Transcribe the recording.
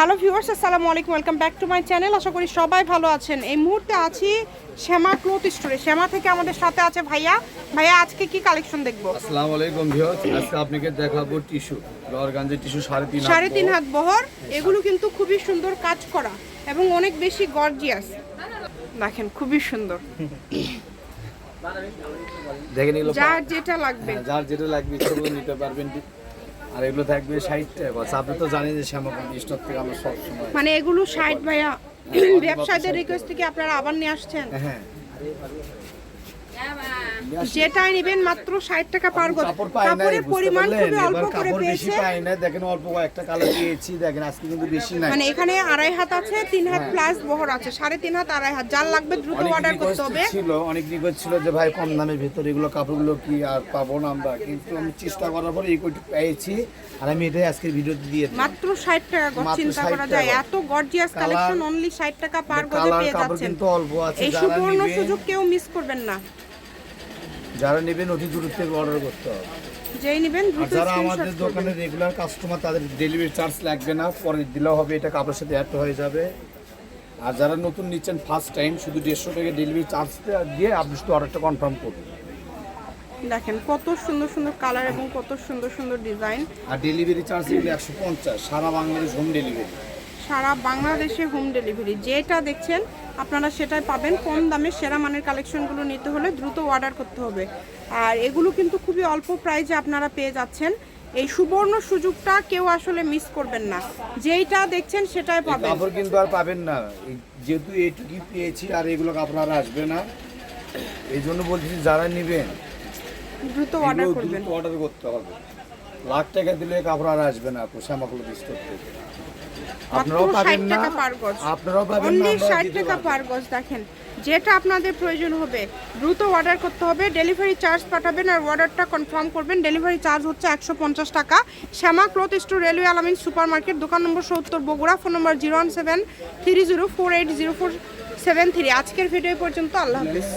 Hello viewers আসসালামু আলাইকুম welcome back to my channel আশা করি সবাই ভালো আছেন। এই মুহূর্তে আছি শ্যামা ক্লোথ স্টোরে শ্যামা থেকে আমাদের সাথে আছে ভাইয়া। ভাইয়া আজকে কি কালেকশন দেখব? আসসালামু আলাইকুম ভিউয়ার্স আজকে আপনাকে দেখাবো টিস্যু অর্গানজের টিস্যু সাড়ে তিন হাত সাড়ে তিন বড়। হাত বহর। এগুলো কিন্তু খুবই সুন্দর কাজ করা এবং অনেক বেশি গর্জিয়াস দেখেন খুবই সুন্দর। দেখেন এগুলো যার যেটা লাগবে। হ্যাঁ, যার যেটা লাগবে সেগুলো নিতে পারবেন। আর এগুলো থাকবে ষাট টাকা। আপনি তো জানেন যে শ্যামাপন স্টোর থেকে আমরা সব মানে এগুলো ষাট ভাইয়া ব্যবসায়ীদের রিকোয়েস্ট থেকে আপনারা আবার নিয়ে আসছেন? হ্যাঁ। যেটাই নেবেন মাত্র ষাট টাকা পার গজ। কাপড়ের পরিমাণ খুবই অল্প করে পেয়েছে। পাই না দেখেন অল্প একটা কালার পেয়েছি দেখেন আজকে কিন্তু বেশি নাই। মানে এখানে আড়াই হাত আছে তিন হাত প্লাস বহর আছে সাড়ে তিন হাত আড়াই হাত। যার লাগবে দ্রুত অর্ডার করতে হবে। ছিল অনেক রিকোয়েস্ট ছিল যে ভাই কম দামের ভেতরে এগুলো কাপড়গুলো কি আর পাবো না আমরা? কিন্তু আমি চেষ্টা করার পরে এই কোটি পেয়েছি আর আমি এটাই আজকের ভিডিওতে দিয়ে মাত্র ষাট টাকা গজ চিন্তা করা যায়। এত গর্জিয়াস কালেকশন অনলি ষাট টাকা পার গজে পেয়ে যাচ্ছেন। কিন্তু অল্প আছে এই সুবর্ণ সুযোগ কেউ মিস করবেন না। যারা নেবেন অতি দূর থেকে অর্ডার করতে হবে। যেই নেবেন আর যারা আমাদের দোকানে রেগুলার কাস্টমার তাদের ডেলিভারি চার্জ লাগবে না পরে দিলেও হবে এটা কাপড়ের সাথে অ্যাড হয়ে যাবে। আর যারা নতুন নিচ্ছেন ফার্স্ট টাইম শুধু দেড়শো টাকা ডেলিভারি চার্জ দিয়ে আপনি শুধু অর্ডারটা কনফার্ম করবেন। দেখেন কত সুন্দর সুন্দর কালার এবং কত সুন্দর সুন্দর ডিজাইন আর ডেলিভারি চার্জ এগুলো একশো পঞ্চাশ সারা বাংলাদেশ হোম ডেলিভারি সারা বাংলাদেশে হোম ডেলিভারি যেটা দেখছেন আপনারা সেটাই পাবেন। কম দামে সেরা মানের কালেকশনগুলো নিতে হলে দ্রুত অর্ডার করতে হবে। আর এগুলো কিন্তু খুবই অল্প প্রাইজে আপনারা পেয়ে যাচ্ছেন। এই সুবর্ণ সুযোগটা কেউ আসলে মিস করবেন না। যেইটা দেখছেন সেটাই পাবেন। কাপড় কিন্তু আর পাবেন না। যেহেতু এইটুকুই পেয়েছি আর এগুলো কাপড় আর আসবে না। এই জন্য বলছি যারা নেবেন দ্রুত অর্ডার করবেন। অর্ডার করতে হবে। লাখ টাকা দিলে কাপড় আর আসবে না শ্যামাকুলো স্টোর থেকে। আপনারাও পাবেন না। আপনারাও পাবেন না টাকা পার গজ দেখেন যেটা আপনাদের প্রয়োজন হবে দ্রুত অর্ডার করতে হবে ডেলিভারি চার্জ পাঠাবেন আর অর্ডারটা কনফার্ম করবেন। ডেলিভারি চার্জ হচ্ছে একশো পঞ্চাশ টাকা। Shyama cloth store railway Alamin super market দোকান নম্বর সত্তর Bogura phone number zero one seven three zero four eight zero four seven three. আজকের ভিডিও পর্যন্ত আল্লাহ হাফিজ।